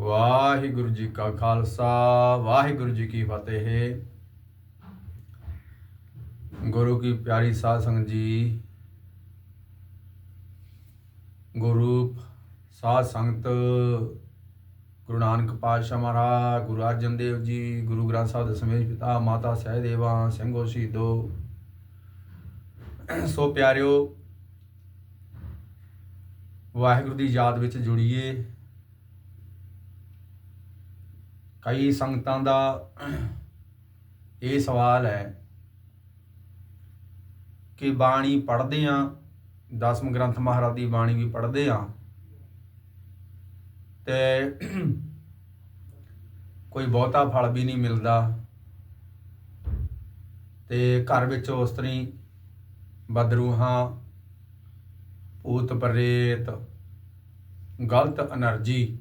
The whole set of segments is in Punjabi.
ਵਾਹਿਗੁਰੂ ਜੀ ਕਾ ਖਾਲਸਾ, ਵਾਹਿਗੁਰੂ ਜੀ ਕੀ ਫਤਿਹ। ਗੁਰੂ ਕੀ ਪਿਆਰੀ ਸਾਧ ਸੰਗਤ ਜੀ, ਗੁਰੂ ਸਾਧ ਸੰਗਤ, ਗੁਰੂ ਨਾਨਕ ਪਾਤਸ਼ਾਹ ਮਹਾਰਾਜ, ਗੁਰੂ ਅਰਜਨ ਦੇਵ ਜੀ, ਗੁਰੂ ਗ੍ਰੰਥ ਸਾਹਿਬ ਦੇ ਪਿਤਾ, ਮਾਤਾ ਸਹਿਦੇਵਾ, ਸਿੰਘੋ ਸ਼ਹੀਦੋ। ਸੋ ਪਿਆਰਿਓ, ਵਾਹਿਗੁਰੂ ਦੀ ਯਾਦ ਵਿੱਚ ਜੁੜੀਏ। ਕਈ ਸੰਗਤਾਂ ਦਾ ਇਹ ਸਵਾਲ ਹੈ ਕਿ ਬਾਣੀ ਪੜ੍ਹਦੇ ਆ ਦਸਮ ਗ੍ਰੰਥ ਮਹਾਰਾਜ ਦੀ ਬਾਣੀ ਵੀ ਪੜ੍ਹਦੇ ਆ ਤੇ ਕੋਈ ਬਹੁਤਾ ਫਲ ਵੀ ਨਹੀਂ ਮਿਲਦਾ ਤੇ ਘਰ ਵਿੱਚ ਉਸ ਤਰੀ ਬਦਰੂਹਾਂ, ਭੂਤ ਪ੍ਰੇਤ, ਗਲਤ એનર્ਜੀ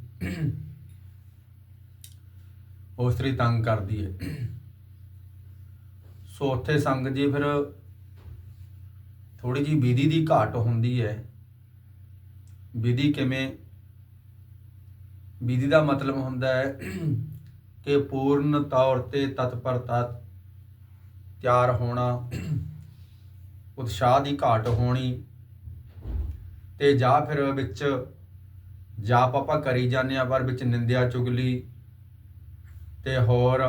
ਉਸ ਤੰਗ ਕਰਦੀ ਹੈ। ਸੋ ਉੱਥੇ ਸੰਗ ਜੀ ਫਿਰ ਥੋੜੀ ਜੀ ਵਿਧੀ ਦੀ ਘਾਟ ਹੁੰਦੀ ਹੈ। ਵਿਧੀ ਕਿਵੇਂ? ਵਿਧੀ ਦਾ ਮਤਲਬ ਹੁੰਦਾ ਹੈ ਕਿ ਪੂਰਨ ਤੌਰ ਤੇ ਤਤਪਰਤਾ ਤਿਆਰ ਹੋਣਾ, ਉਤਸ਼ਾਹ ਦੀ ਘਾਟ ਹੋਣੀ ਤੇ ਜਾਂ ਫਿਰ ਵਿੱਚ ਜਾਪ ਆਪਾਂ ਕਰੀ ਜਾਂਦੇ ਆ ਪਰ ਵਿੱਚ ਨਿੰਦਿਆ ਚੁਗਲੀ ਤੇ ਹੋਰ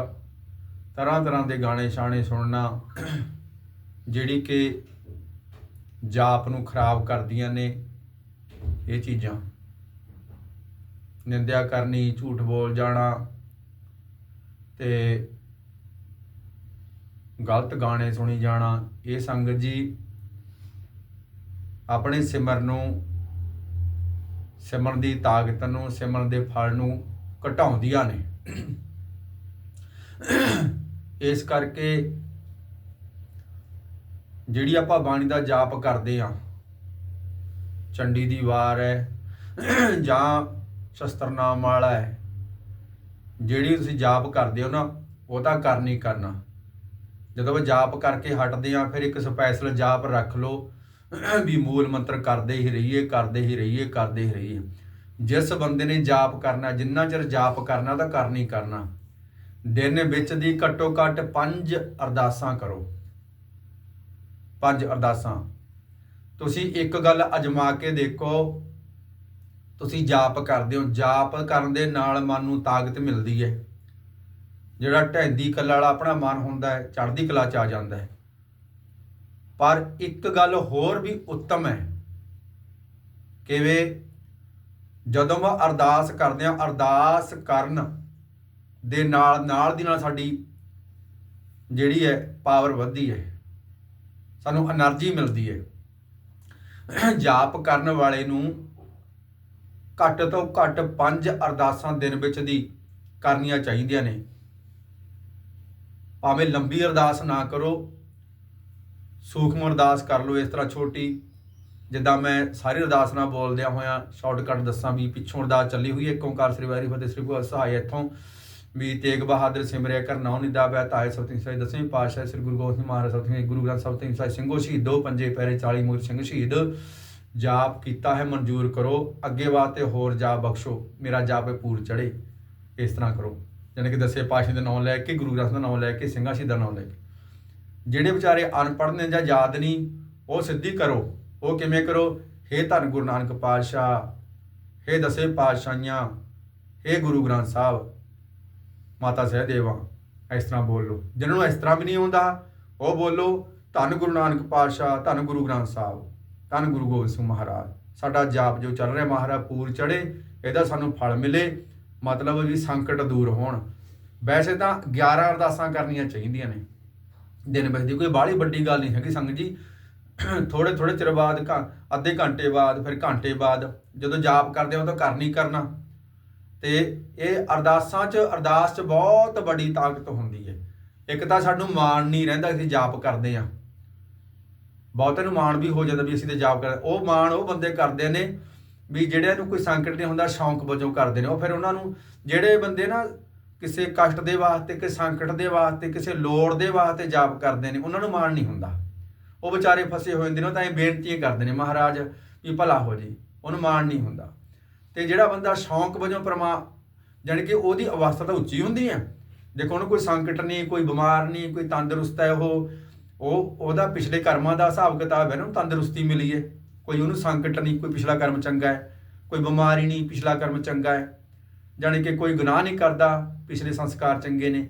ਤਰ੍ਹਾਂ ਤਰ੍ਹਾਂ ਦੇ ਗਾਣੇ ਛਾਣੇ ਸੁਣਨਾ ਜਿਹੜੀ ਕਿ ਜਾਪ ਨੂੰ ਖਰਾਬ ਕਰਦੀਆਂ ਨੇ, ਇਹ ਚੀਜ਼ਾਂ। ਨਿੰਦਿਆ ਕਰਨੀ, ਝੂਠ ਬੋਲ ਜਾਣਾ ਤੇ ਗਲਤ ਗਾਣੇ ਸੁਣੀ ਜਾਣਾ, ਇਹ ਸੰਗਤ ਜੀ ਆਪਣੇ ਸਿਮਰ ਨੂੰ ਸਿਮਰਨ ਦੀ ਤਾਕਤ ਨੂੰ ਸਿਮਰਨ ਦੇ ਫਲ ਨੂੰ ਘਟਾਉਂਦੀਆਂ ਨੇ। ਇਸ ਕਰਕੇ ਜਿਹੜੀ ਆਪਾਂ ਬਾਣੀ ਦਾ ਜਾਪ ਕਰਦੇ ਆ ਚੰਡੀ ਦੀ ਵਾਰ ਹੈ, ਜਾਂ ਸ਼ਸਤਰਨਾਮ ਵਾਲਾ ਹੈ, ਜਿਹੜੀ ਤੁਸੀਂ ਜਾਪ ਕਰਦੇ ਹੋ ਨਾ, ਉਹ ਤਾਂ ਕਰਨੀ ਕਰਨਾ। ਜਦੋਂ ਆਪਾਂ ਜਾਪ ਕਰਕੇ ਹਟਦੇ ਆ ਫਿਰ ਇੱਕ ਸਪੈਸ਼ਲ ਜਾਪ ਰੱਖ ਲਓ, ਵੀ ਮੂਲ ਮੰਤਰ ਕਰਦੇ ਹੀ ਰਹੀਏ, ਕਰਦੇ ਹੀ ਰਹੀਏ, ਕਰਦੇ ਹੀ ਰਹੀਏ। ਜਿਸ ਬੰਦੇ ਨੇ ਜਾਪ ਕਰਨਾ, ਜਿੰਨਾ ਚਿਰ ਜਾਪ ਕਰਨਾ ਤਾਂ ਕਰਨੀ ਕਰਨਾ। ਦਿਨ ਵਿੱਚ ਦੀ ਘੱਟੋ ਘੱਟ ਪੰਜ ਅਰਦਾਸਾਂ ਕਰੋ। ਪੰਜ ਅਰਦਾਸਾਂ। ਤੁਸੀਂ ਇੱਕ ਗੱਲ ਅਜਮਾ ਕੇ ਦੇਖੋ, ਤੁਸੀਂ ਜਾਪ ਕਰਦੇ ਹੋ। ਜਾਪ ਕਰਨ ਦੇ ਨਾਲ ਮਨ ਨੂੰ ਤਾਕਤ ਮਿਲਦੀ ਹੈ। ਜਿਹੜਾ ਢੈਂਦੀ ਕਲਾ ਵਾਲਾ ਆਪਣਾ ਮਨ ਹੁੰਦਾ ਹੈ, ਚੜ੍ਹਦੀ ਕਲਾ ਚ ਆ ਜਾਂਦਾ ਹੈ। ਪਰ ਇੱਕ ਗੱਲ ਹੋਰ ਵੀ ਉੱਤਮ ਹੈ ਕਿਵੇਂ? ਜਦੋਂ ਮੈਂ ਅਰਦਾਸ ਕਰਦੇ ਆ ਅਰਦਾਸ ਕਰਨ ਦੇ ਨਾਲ ਨਾਲ ਦੀ ਨਾਲ ਸਾਡੀ ਜਿਹੜੀ ਹੈ ਪਾਵਰ ਵੱਧਦੀ ਹੈ। ਸਾਨੂੰ એનર્ਜੀ ਮਿਲਦੀ ਹੈ। ਜਾਪ ਕਰਨ ਵਾਲੇ ਨੂੰ ਘੱਟ ਤੋਂ ਘੱਟ ਪੰਜ ਅਰਦਾਸਾਂ ਦਿਨ ਵਿੱਚ ਦੀ ਕਰਨੀਆਂ ਚਾਹੀਦੀਆਂ ਨੇ। ਭਾਵੇਂ ਲੰਬੀ ਅਰਦਾਸ ਨਾ ਕਰੋ, ਸੂਖਮ ਅਰਦਾਸ ਕਰ ਲਓ ਇਸ ਤਰ੍ਹਾਂ ਛੋਟੀ। ਜਿੱਦਾਂ ਮੈਂ ਸਾਰੀ ਅਰਦਾਸ ਨਾਲ ਬੋਲਦਿਆਂ ਹੋਇਆਂ ਸ਼ਾਰਟਕਟ ਦੱਸਾਂ ਵੀ ਪਿੱਛੋਂ ਅਰਦਾਸ ਚੱਲੀ ਹੋਈ ਹੈ ਓੰਕਾਰ ਸ੍ਰੀ ਵਾਹਿਗੁਰੂ ਫਤਿਹ ਸ੍ਰੀ ਗੁਰੂ ਸਹਾਇ ਇੱਥੋਂ। ਵੀ ਤੇਗ ਬਹਾਦਰ ਸਿਮਰਿਆ ਕਰ ਨਾਉ ਨਿਦਾ ਬੈ ਤਾਏ ਸਤਿ ਸ੍ਰੀ ਦਸਵੇਂ ਪਾਤਸ਼ਾਹ ਸ੍ਰੀ ਗੁਰੂ ਗੋਬਿੰਦ ਸਿੰਘ ਮਹਾਰਾਜ ਸਤਿ ਗੁਰੂ ਗ੍ਰੰਥ ਸਾਹਿਬ ਤੇ ਸਾਹਿਬ ਸਿੰਘੋ ਸ਼ਹੀਦ ਪੰਜੇ ਪੈਰੇ 40 ਮੂਰ ਸਿੰਘ ਸ਼ਹੀਦ। ਜਾਪ ਕੀਤਾ ਹੈ, ਮਨਜ਼ੂਰ ਕਰੋ। ਅੱਗੇ ਵਾਸਤੇ ਹੋਰ ਜਾਪ ਬਖਸ਼ੋ। ਮੇਰਾ ਜਾਪੇ ਪੂਰ ਚੜੇ ਇਸ ਤਰ੍ਹਾਂ ਕਰੋ। ਜਾਣੀ ਕਿ ਦਸੇ ਪਾਤਸ਼ਾਹ ਦਾ ਨਾਮ ਲੈ ਕੇ, ਗੁਰੂ ਗ੍ਰੰਥ ਦਾ ਨਾਮ ਲੈ ਕੇ ਸਿੰਘਾਂ ਸ਼ਹੀਦਾਂ ਦਾ ਨਾਮ ਲੈ ਕੇ। ਜਿਹੜੇ ਵਿਚਾਰੇ ਅਨਪੜ੍ਹ ਨੇ ਜਾਂ ਯਾਦ ਨਹੀਂ, ਉਹ ਸਿੱਧੀ ਕਰੋ। ਉਹ ਕਿਵੇਂ ਕਰੋ? ਹੇ ਧੰਨ ਗੁਰੂ ਨਾਨਕ ਪਾਤਸ਼ਾਹ, ਹੇ ਦਸੇ ਪਾਤਸ਼ਾਹੀਆਂ, ਹੇ ਗੁਰੂ ਗ੍ਰੰਥ ਸਾਹਿਬ। ਮਾਤਾ ਸਹਿਦੇਵਾ, ਇਸ ਤਰ੍ਹਾਂ ਬੋਲ। ਲਓ ਜਿਹਨਾਂ ਨੂੰ ਇਸ ਤਰ੍ਹਾਂ ਵੀ ਨਹੀਂ ਆਉਂਦਾ, ਉਹ ਬੋਲੋ, ਧੰਨ ਗੁਰੂ ਨਾਨਕ ਪਾਤਸ਼ਾਹ, ਧੰਨ ਗੁਰੂ ਗ੍ਰੰਥ ਸਾਹਿਬ, ਧੰਨ ਗੁਰੂ ਗੋਬਿੰਦ ਸਿੰਘ ਮਹਾਰਾਜ। ਸਾਡਾ ਜਾਪ ਜੋ ਚੱਲ ਰਿਹਾ ਮਹਾਰਾਜ, ਪੂਰ ਚੜੇ ਇਹਦਾ ਸਾਨੂੰ ਫਲ ਮਿਲੇ। ਮਤਲਬ ਵੀ ਸੰਕਟ ਦੂਰ ਹੋਣ। ਵੈਸੇ ਤਾਂ 11 ਅਰਦਾਸਾਂ ਕਰਨੀਆਂ ਚਾਹੀਦੀਆਂ ਨੇ। ਦਿਨ ਵਿੱਚ ਦੀ ਕੋਈ ਬਾਹਲੀ ਵੱਡੀ ਗੱਲ ਨਹੀਂ ਹੈਗੀ ਸੰਗਤ ਜੀ। ਥੋੜੇ ਥੋੜੇ ਚਿਰ ਬਾਅਦ ਘੰ- ਅੱਧੇ ਘੰਟੇ ਬਾਅਦ, ਫਿਰ ਘੰਟੇ ਬਾਅਦ। ਜਦੋਂ ਜਾਪ ਕਰਦੇ ਹਾਂ ਉਦੋਂ ਕਰਨੀ ਕਰਨਾ। ਤੇ ਇਹ ਅਰਦਾਸਾਂ 'ਚ, ਅਰਦਾਸ 'ਚ ਬਹੁਤ ਵੱਡੀ ਤਾਕਤ ਹੁੰਦੀ ਹੈ। ਇੱਕ ਤਾਂ ਸਾਨੂੰ ਮਾਣ ਨਹੀਂ ਰਹਿੰਦਾ ਅਸੀਂ ਜਾਪ ਕਰਦੇ ਆ ਬਹੁਤਿਆਂ ਨੂੰ ਮਾਣ ਵੀ ਹੋ ਜਾਂਦਾ ਵੀ ਅਸੀਂ ਤੇ ਜਾਪ ਕਰਦੇ ਉਹ ਮਾਣ ਉਹ ਬੰਦੇ ਕਰਦੇ ਨੇ ਵੀ ਜਿਹੜਿਆਂ ਨੂੰ ਕੋਈ ਸੰਕਟ ਨਹੀਂ ਹੁੰਦਾ, ਸ਼ੌਂਕ ਵਜੋਂ ਕਰਦੇ ਨੇ। ਉਹ ਫਿਰ ਉਹਨਾਂ ਨੂੰ ਜਿਹੜੇ ਬੰਦੇ ਨਾ ਕਿਸੇ ਕਸ਼ਟ ਦੇ ਵਾਸਤੇ, ਕਿਸੇ ਸੰਕਟ ਦੇ ਵਾਸਤੇ, ਕਿਸੇ ਲੋੜ ਦੇ ਵਾਸਤੇ ਜਾਪ ਕਰਦੇ ਨੇ, ਉਹਨਾਂ ਨੂੰ ਮਾਣ ਨਹੀਂ ਹੁੰਦਾ। ਉਹ ਵਿਚਾਰੇ ਫਸੇ ਹੋਏ ਹੁੰਦੇ ਨੇ, ਉਹ ਤਾਂ ਇਹ ਬੇਨਤੀਆਂ ਕਰਦੇ ਨੇ, ਮਹਾਰਾਜ, ਵੀ ਭਲਾ ਹੋ ਜੀ। ਉਹਨੂੰ ਮਾਣ ਨਹੀਂ ਹੁੰਦਾ। ਤੇ ਜਿਹੜਾ ਬੰਦਾ ਸ਼ੌਂਕ ਵਜੋਂ ਪਰਮਾ ਜਾਣੀ ਕਿ ਉਹਦੀ ਅਵਸਥਾ ਤਾਂ ਉੱਚੀ ਹੁੰਦੀ ਹੈ ਦੇਖੋ ਉਹਨੂੰ ਕੋਈ ਸੰਕਟ ਨਹੀਂ, ਕੋਈ ਬਿਮਾਰ ਨਹੀਂ, ਕੋਈ ਤੰਦਰੁਸਤ ਹੈ ਉਹ ਉਹ, ਉਹਦਾ ਪਿਛਲੇ ਕਰਮਾਂ ਦਾ ਹਿਸਾਬ ਕਿਤਾਬ ਹੈ ਨਾ ਤੰਦਰੁਸਤੀ ਮਿਲੀ ਹੈ। ਕੋਈ ਉਹਨੂੰ ਸੰਕਟ ਨਹੀਂ, ਕੋਈ ਪਿਛਲਾ ਕਰਮ ਚੰਗਾ ਹੈ, ਕੋਈ ਬਿਮਾਰੀ ਨਹੀਂ, ਪਿਛਲਾ ਕਰਮ ਚੰਗਾ ਹੈ। ਜਾਣੀ ਕਿ ਕੋਈ ਗੁਨਾਹ ਨਹੀਂ ਕਰਦਾ, ਪਿਛਲੇ ਸੰਸਕਾਰ ਚੰਗੇ ਨੇ।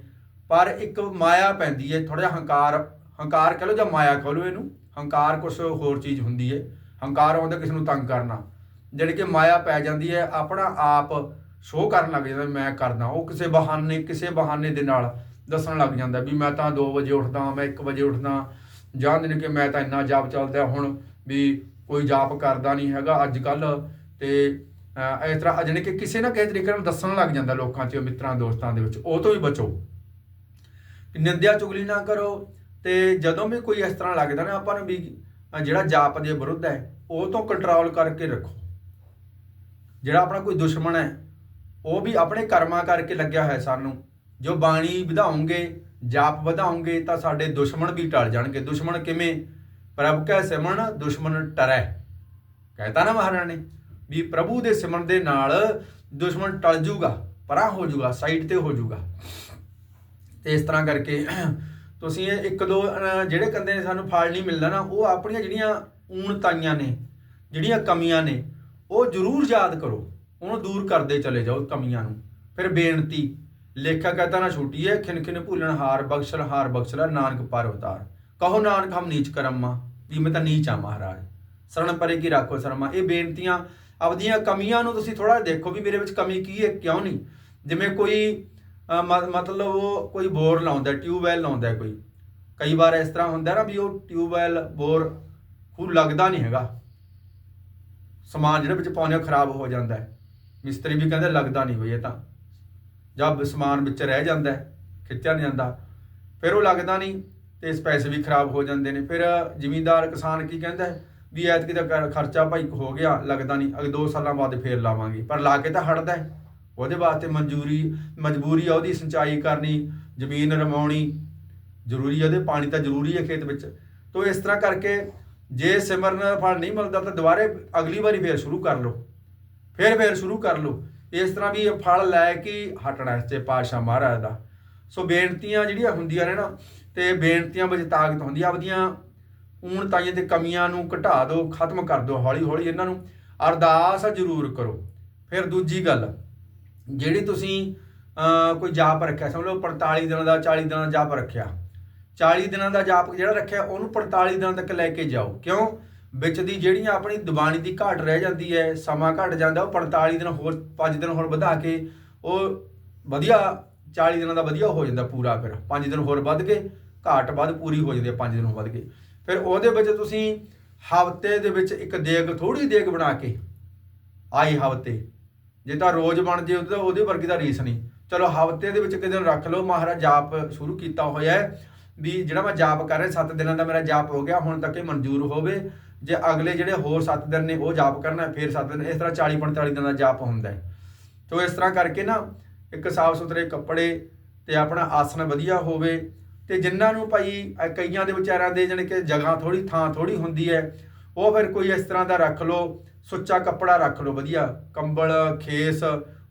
ਪਰ ਇੱਕ ਮਾਇਆ ਪੈਂਦੀ ਹੈ ਥੋੜਾ ਜਿਹਾ ਹੰਕਾਰ ਹੰਕਾਰ ਕਹ ਲਓ ਜਾਂ ਮਾਇਆ ਕਹ ਲਓ ਇਹਨੂੰ, ਹੰਕਾਰ ਕੁਝ ਹੋਰ ਚੀਜ਼ ਹੁੰਦੀ ਹੈ। ਹੰਕਾਰ ਆਉਂਦਾ ਕਿਸੇ ਨੂੰ ਤੰਗ ਕਰਨਾ। ਜਿਹੜੀ ਕਿ ਮਾਇਆ ਪੈ ਜਾਂਦੀ ਹੈ, ਆਪਣਾ ਆਪ ਸ਼ੋਅ ਕਰਨ ਲੱਗ ਜਾਂਦਾ ਵੀ ਮੈਂ ਕਰਦਾ। ਉਹ ਕਿਸੇ ਬਹਾਨੇ ਕਿਸੇ ਬਹਾਨੇ ਦੇ ਨਾਲ ਦੱਸਣ ਲੱਗ ਜਾਂਦਾ ਵੀ ਮੈਂ ਤਾਂ 2 ਵਜੇ ਉੱਠਦਾ, ਮੈਂ 1 ਵਜੇ ਉੱਠਦਾ। ਜਾਂ ਨੇ ਕਿ ਮੈਂ ਤਾਂ ਇੰਨਾ ਜਾਪ ਚੱਲਦਾ ਹੁਣ ਵੀ ਕੋਈ ਜਾਪ ਕਰਦਾ ਨਹੀਂ ਹੈਗਾ ਅੱਜ ਕੱਲ ਤੇ ਇਸ ਤਰ੍ਹਾਂ ਜਾਣੀ ਕਿ ਕਿਸੇ ਨਾ ਕਿਸੇ ਤਰੀਕੇ ਨਾਲ ਦੱਸਣ ਲੱਗ ਜਾਂਦਾ ਲੋਕਾਂ 'ਚ, ਮਿੱਤਰਾਂ, ਦੋਸਤਾਂ ਦੇ ਵਿੱਚ। ਉਹ ਤੋਂ ਵੀ ਬਚੋ। ਨਿੰਦਿਆ ਚੁਗਲੀ ਨਾ ਕਰੋ। ਤੇ ਜਦੋਂ ਵੀ ਕੋਈ ਇਸ ਤਰ੍ਹਾਂ ਲੱਗਦਾ ਨਾ ਆਪਾਂ ਨੂੰ ਵੀ ਜਿਹੜਾ ਜਾਪ ਦੇ ਵਿਰੁੱਧ ਹੈ, ਉਹ ਤੋਂ ਕੰਟਰੋਲ ਕਰਕੇ ਰੱਖੋ। ਜਿਹੜਾ ਆਪਣਾ ਕੋਈ ਦੁਸ਼ਮਣ ਹੈ, ਉਹ ਵੀ ਆਪਣੇ ਕਰਮਾਂ ਕਰਕੇ ਲੱਗਿਆ ਹੋਇਆ ਸਾਨੂੰ। ਜੋ ਬਾਣੀ ਵਧਾਉਂਗੇ, ਜਾਪ ਵਧਾਉਂਗੇ, ਤਾਂ ਸਾਡੇ ਦੁਸ਼ਮਣ ਵੀ ਟਲ ਜਾਣਗੇ। ਦੁਸ਼ਮਣ ਕਿਵੇਂ? ਪ੍ਰਭ ਕੈ ਸਿਮਰਨ, ਦੁਸ਼ਮਣ ਟਰੈ। ਕਹਿਤਾ ਨਾ ਮਹਾਰਾਜ ਨੇ ਵੀ ਪ੍ਰਭੂ ਦੇ ਸਿਮਰਨ ਦੇ ਨਾਲ ਦੁਸ਼ਮਣ ਟਲ ਜੂਗਾ, ਪਰਾਂ ਹੋ ਜੂਗਾ, ਸਾਈਡ ਤੇ ਹੋ ਜੂਗਾ। ਤੇ ਇਸ ਤਰ੍ਹਾਂ ਕਰਕੇ ਤੁਸੀਂ ਇਹ ਇੱਕ ਦੋ ਜਿਹੜੇ ਕੰਦੇ ਨੇ ਸਾਨੂੰ ਫਲ ਨਹੀਂ ਮਿਲਦਾ ਨਾ, ਉਹ ਆਪਣੀਆਂ ਜਿਹੜੀਆਂ ਊਣਤਾਈਆਂ ਨੇ, ਜਿਹੜੀਆਂ ਕਮੀਆਂ ਨੇ ਉਹ ਜ਼ਰੂਰ ਯਾਦ ਕਰੋ। ਉਹਨੂੰ ਦੂਰ ਕਰਦੇ ਚਲੇ ਜਾਓ ਕਮੀਆਂ ਨੂੰ। ਫਿਰ ਬੇਨਤੀ ਲੇਖਾ ਕਹਤਾ ਨਾ ਛੂਟੀ ਹੈ ਖਿਨ ਖਿਨ ਭੁੱਲਣ ਹਾਰ ਬਖਸ਼ਲ, ਹਾਰ ਬਖਸ਼ਲਾ, ਨਾਨਕ ਪਰ ਉਤਾਰ। ਕਹੋ ਨਾਨਕ, ਹਮ ਨੀਚ ਕਰਮਾ ਵੀ ਮੈਂ ਤਾਂ ਨੀਚ ਆ ਮਹਾਰਾਜ। ਸਰਣ ਪਰੇ ਕੀ ਰੱਖੋ ਸ਼ਰਮਾ। ਇਹ ਬੇਨਤੀਆਂ, ਆਪਦੀਆਂ ਕਮੀਆਂ ਨੂੰ ਤੁਸੀਂ ਥੋੜਾ ਦੇਖੋ ਵੀ ਮੇਰੇ ਵਿੱਚ ਕਮੀ ਕੀ ਹੈ, ਕਿਉਂ ਨਹੀਂ? ਜਿਵੇਂ ਕੋਈ ਮ- ਮਤਲਬ ਉਹ ਕੋਈ ਬੋਰ ਲਾਉਂਦਾ, ਟਿਊਬਵੈਲ ਲਾਉਂਦਾ ਕੋਈ। ਕਈ ਵਾਰ ਇਸ ਤਰ੍ਹਾਂ ਹੁੰਦਾ ਨਾ ਵੀ ਉਹ ਟਿਊਬਵੈਲ, ਬੋਰ ਖੂ ਲੱਗਦਾ ਨਹੀਂ ਹੈਗਾ। ਸਮਾਨ ਜਿਹੜੇ ਵਿੱਚ ਪਾਉਂਦੇ ਉਹ ਖਰਾਬ ਹੋ ਜਾਂਦਾ ਹੈ। ਮਿਸਤਰੀ ਵੀ ਕਹਿੰਦੇ, ਲੱਗਦਾ ਨਹੀਂ ਹੋਈ ਇਹ ਤਾਂ। ਜਦ ਸਮਾਨ ਵਿੱਚ ਰਹਿ ਜਾਂਦਾ ਹੈ, ਖਿੱਚਿਆ ਨਹੀਂ ਜਾਂਦਾ, ਫਿਰ ਉਹ ਲੱਗਦਾ ਨਹੀਂ ਤੇ ਇਸ ਪੈਸੇ ਵੀ ਖਰਾਬ ਹੋ ਜਾਂਦੇ ਨੇ। ਫਿਰ ਜ਼ਿਮੀਂਦਾਰ, ਕਿਸਾਨ ਕੀ ਕਹਿੰਦਾ ਹੈ ਵੀ ਐਤਕੀ ਦਾ ਕਰ- ਖਰਚਾ ਭਾਈ ਹੋ ਗਿਆ, ਲੱਗਦਾ ਨਹੀਂ ਅਗੇ 2 ਸਾਲਾਂ ਬਾਅਦ ਫੇਰ ਲਾਵਾਂਗੇ। ਪਰ ਲਾ ਕੇ ਤਾਂ ਹਟਦਾ ਹੈ। ਉਹਦੇ ਵਾਸਤੇ ਮਨਜ਼ੂਰੀ, ਮਜਬੂਰੀ ਆ ਉਹਦੀ, ਸਿੰਚਾਈ ਕਰਨੀ, ਜ਼ਮੀਨ ਰਮਾਉਣੀ ਜ਼ਰੂਰੀ ਉਹਦੇ, ਪਾਣੀ ਤਾਂ ਜ਼ਰੂਰੀ ਹੈ ਖੇਤ ਵਿੱਚ। ਤੋਂ ਇਸ ਤਰ੍ਹਾਂ ਕਰਕੇ ਜੇ ਸਿਮਰਨ ਫਲ ਨਹੀਂ ਮਿਲਦਾ ਤਾਂ ਦੁਬਾਰੇ ਅਗਲੀ ਵਾਰੀ ਫੇਰ ਸ਼ੁਰੂ ਕਰ ਲਓ। ਫਿਰ ਫੇਰ ਸ਼ੁਰੂ ਕਰ ਲਓ। ਇਸ ਤਰ੍ਹਾਂ ਵੀ ਇਹ ਫਲ ਲੈ ਕੇ ਹਟਣਾ ਇਸ ਤੇ ਪਾਸ਼ਾ ਮਹਾਰਾਜ ਦਾ। ਸੋ ਬੇਨਤੀਆਂ ਜਿਹੜੀਆਂ ਹੁੰਦੀਆਂ ਨੇ ਨਾ, ਤੇ ਬੇਨਤੀਆਂ ਵਿੱਚ ਤਾਕਤ ਹੁੰਦੀ ਆ। ਆਪਦੀਆਂ ਊਣਤਾਈਆਂ ਤੇ ਕਮੀਆਂ ਨੂੰ ਘਟਾ ਦਿਓ, ਖਤਮ ਕਰ ਦਿਓ ਹੌਲੀ ਹੌਲੀ ਇਹਨਾਂ ਨੂੰ। ਅਰਦਾਸ ਜ਼ਰੂਰ ਕਰੋ। ਫਿਰ ਦੂਜੀ ਗੱਲ, ਜਿਹੜੀ ਤੁਸੀਂ ਕੋਈ ਜਾਪ ਰੱਖਿਆ, ਸਮਝ ਲਓ 45 ਦਿਨਾਂ ਦਾ 40 ਦਿਨਾਂ ਦਾ ਜਾਪ ਰੱਖਿਆ। 40 ਦਿਨਾਂ ਦਾ ਜਾਪ ਜਿਹੜਾ ਰੱਖਿਆ, ਉਹਨੂੰ 45 ਦਿਨਾਂ ਤੱਕ ਲੈ ਕੇ ਜਾਓ। ਕਿਉਂ? ਵਿੱਚ ਦੀ ਜਿਹੜੀਆਂ ਆਪਣੀ ਦੀਵਾਨੀ ਦੀ ਘਾਟ ਰਹਿ ਜਾਂਦੀ ਹੈ, ਸਮਾਂ ਘਟ ਜਾਂਦਾ, ਉਹ 45 ਦਿਨ ਹੋਰ 5 ਦਿਨ ਹੋਰ ਵਧਾ ਕੇ, ਉਹ ਵਧੀਆ 40 ਦਿਨਾਂ ਦਾ ਵਧੀਆ ਹੋ ਜਾਂਦਾ ਪੂਰਾ ਫਿਰ। 5 ਦਿਨ ਹੋਰ ਵੱਧ ਕੇ, ਘਾਟ ਵੱਧ ਪੂਰੀ ਹੋ ਜਾਂਦੀ ਹੈ 5 ਦਿਨ ਹੋਰ ਵੱਧ ਕੇ। ਫਿਰ ਉਹਦੇ ਵਿੱਚ ਤੁਸੀਂ ਹਫ਼ਤੇ ਦੇ ਵਿੱਚ ਇੱਕ ਦੇਗ ਥੋੜੀ ਦੇਗ ਬਣਾ ਕੇ ਆਈ ਹਫ਼ਤੇ। ਜੇ ਤਾਂ ਰੋਜ਼ ਬਣ ਜੇ, ਉਹਦਾ ਉਹਦੇ ਵਰਗੀ ਦਾ ਰੀਸ ਨਹੀਂ। ਚਲੋ ਹਫ਼ਤੇ ਦੇ ਵਿੱਚ ਇੱਕ ਦਿਨ ਰੱਖ ਲਓ, ਮਹਾਰਾਜ ਜਾਪ ਸ਼ੁਰੂ ਕੀਤਾ ਹੋਇਆ ਹੈ। ਵੀ ਜਿਹੜਾ ਮੈਂ ਜਾਪ ਕਰ ਰਿਹਾ 7 ਦਿਨਾਂ ਦਾ ਮੇਰਾ ਜਾਪ ਹੋ ਗਿਆ, ਹੁਣ ਤੱਕ ਇਹ ਮਨਜ਼ੂਰ ਹੋਵੇ, ਜੇ ਅਗਲੇ ਜਿਹੜੇ ਹੋਰ 7 ਦਿਨ ਨੇ ਉਹ ਜਾਪ ਕਰਨਾ, ਫਿਰ 7 ਦਿਨ, ਇਸ ਤਰ੍ਹਾਂ 40 45 ਦਿਨਾਂ ਦਾ ਜਾਪ ਹੁੰਦਾ ਹੈ। ਤੋ ਇਸ ਤਰ੍ਹਾਂ ਕਰਕੇ ਨਾ, ਇੱਕ ਸਾਫ਼ ਸੁਥਰੇ ਕੱਪੜੇ ਤੇ ਆਪਣਾ ਆਸਣ ਵਧੀਆ ਹੋਵੇ, ਤੇ ਜਿਨ੍ਹਾਂ ਨੂੰ ਭਾਈ ਕਈਆਂ ਦੇ ਵਿਚਾਰਿਆਂ ਦੇ ਜਾਣੀ ਕਿ ਜਗ੍ਹਾ ਥੋੜੀ ਥਾਂ ਥੋੜੀ ਹੁੰਦੀ ਹੈ, ਉਹ ਫਿਰ ਕੋਈ ਇਸ ਤਰ੍ਹਾਂ ਦਾ ਰੱਖ ਲਓ, ਸੁੱਚਾ ਕੱਪੜਾ ਰੱਖ ਲਓ ਵਧੀਆ, ਕੰਬਲ, ਖੇਸ,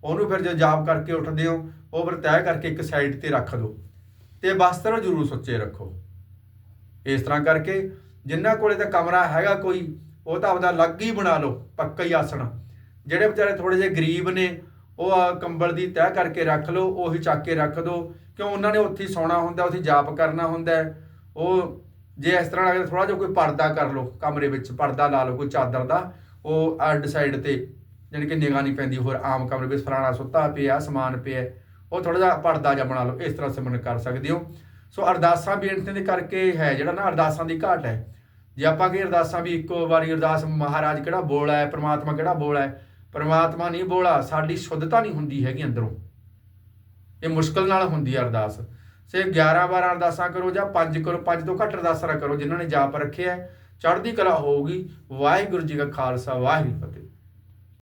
ਉਹਨੂੰ ਫਿਰ ਜੋ ਜਾਪ ਕਰਕੇ ਉੱਠਦੇ ਹੋ, ਉਹ ਫਿਰ ਤੈਅ ਕਰਕੇ ਇੱਕ ਸਾਈਡ ਤੇ ਰੱਖ ਦਿਓ। ਤੇ ਵਸਤਰ ਜ਼ਰੂਰ ਸੁੱਚੇ ਰੱਖੋ। ਇਸ ਤਰ੍ਹਾਂ ਕਰਕੇ ਜਿਨ੍ਹਾਂ ਕੋਲੇ ਤਾਂ ਕਮਰਾ ਹੈਗਾ ਕੋਈ, ਉਹ ਤਾਂ ਆਪਦਾ ਅਲੱਗ ਹੀ ਬਣਾ ਲਓ, ਪੱਕਾ ਹੀ ਆਸਣ। ਜਿਹੜੇ ਵਿਚਾਰੇ ਥੋੜੇ ਜਿਹੇ ਗਰੀਬ ਨੇ, ਉਹ ਕੰਬਲ ਦੀ ਤੈਅ ਕਰਕੇ ਰੱਖ ਲਓ, ਉਹੀ ਚੱਕ ਕੇ ਰੱਖ ਦਿਓ ਕਿਉਂ ਉਹਨਾਂ ਨੇ ਉੱਥੇ ਸੌਣਾ ਹੁੰਦਾ, ਉੱਥੇ ਜਾਪ ਕਰਨਾ ਹੁੰਦਾ ਉਹ ਜੇ ਇਸ ਤਰ੍ਹਾਂ ਲੱਗਦਾ ਥੋੜਾ ਜਿਹਾ ਕੋਈ ਪਰਦਾ ਕਰ ਲਓ, ਕਮਰੇ ਵਿੱਚ ਪਰਦਾ ਲਾ ਲਓ, ਕੋਈ ਚਾਦਰ ਦਾ, ਉਹ ਅੱਡ ਸਾਈਡ ਤੇ, ਜਾਣੀ ਕਿ ਨਿਗਾਹ ਨਹੀਂ ਪੈਂਦੀ, ਹੋਰ ਆਮ ਕਮਰੇ ਵਿੱਚ ਫਲਾਣਾ ਸੁੱਤਾ ਪਿਆ, ਸਮਾਨ ਪਿਆ। ਉਹ ਥੋੜਾ ਜਿਹਾ ਪਰਦਾ ਜਿਹਾ ਬਣਾ ਲਓ, ਇਸ ਤਰ੍ਹਾਂ ਸਿਮਰਨ ਕਰ ਸਕਦੇ ਹੋ। ਸੋ ਅਰਦਾਸਾਂ ਬੇਨਤੀਆਂ ਦੇ ਕਰਕੇ ਹੈ, ਜਿਹੜਾ ਨਾ ਅਰਦਾਸਾਂ ਦੀ ਘਾਟ ਹੈ। ਜੇ ਆਪਾਂ ਕੀ ਅਰਦਾਸਾਂ ਵੀ ਇੱਕੋ ਵਾਰੀ ਅਰਦਾਸ, ਮਹਾਰਾਜ ਕਿਹੜਾ ਬੋਲਾ ਹੈ, ਪ੍ਰਮਾਤਮਾ ਕਿਹੜਾ ਬੋਲਾ ਹੈ, ਪ੍ਰਮਾਤਮਾ ਨਹੀਂ ਬੋਲਾ, ਸਾਡੀ ਸ਼ੁੱਧਤਾ ਨਹੀਂ ਹੁੰਦੀ ਹੈਗੀ ਅੰਦਰੋਂ। ਇਹ ਮੁਸ਼ਕਲ ਨਾਲ ਹੁੰਦੀ ਹੈ ਅਰਦਾਸ। ਸੇ 11 12 ਅਰਦਾਸਾਂ ਕਰੋ ਜਾਂ 5 ਕਰੋ 5 ਤੋਂ ਘੱਟ ਅਰਦਾਸਾਂ ਕਰੋ, ਜਿਨ੍ਹਾਂ ਨੇ ਜਾਪ ਰੱਖਿਆ ਚੜ੍ਹਦੀ ਕਲਾ ਹੋਊਗੀ। ਵਾਹਿਗੁਰੂ ਜੀ ਕਾ ਖਾਲਸਾ, ਵਾਹਿਗੁਰੂ ਫਤਿਹ।